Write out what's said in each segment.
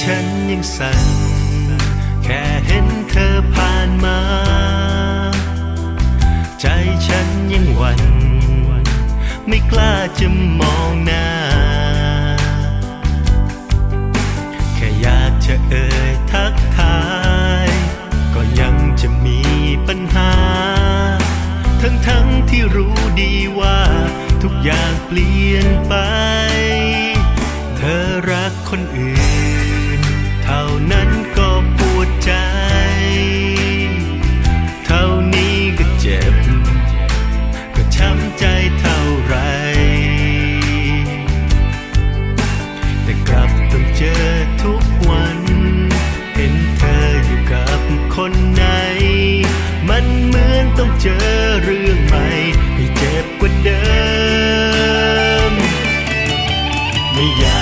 ฉันยังสั่น แค่เห็นเธอผ่านมา ใจฉันยังหวั่นไม่กล้าจะมองหน้า แค่อยากจะเอ่ยทักทาย ก็ยังจะมีปัญหา ทั้งทั้งที่รู้ดีว่า ทุกอย่างเปลี่ยนไป เธอรักคนอื่น เท่านั้นก็ปวดใจ เท่านี้ก็เจ็บ ก็ช้ำใจเท่าไร แต่กลับต้องเจอทุกวัน เห็นเธออยู่กับคนไหน มันเหมือนต้องเจอเรื่องใหม่ให้เจ็บกว่าเดิม ไม่อยาก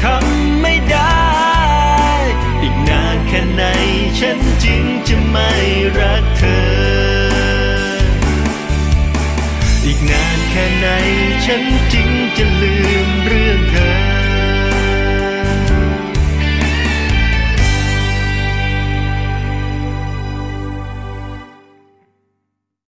ทำไม่ได้ อีกนานแค่ไหนฉันจึงจะไม่รักเธอ อีกนานแค่ไหนฉันจึงจะลืม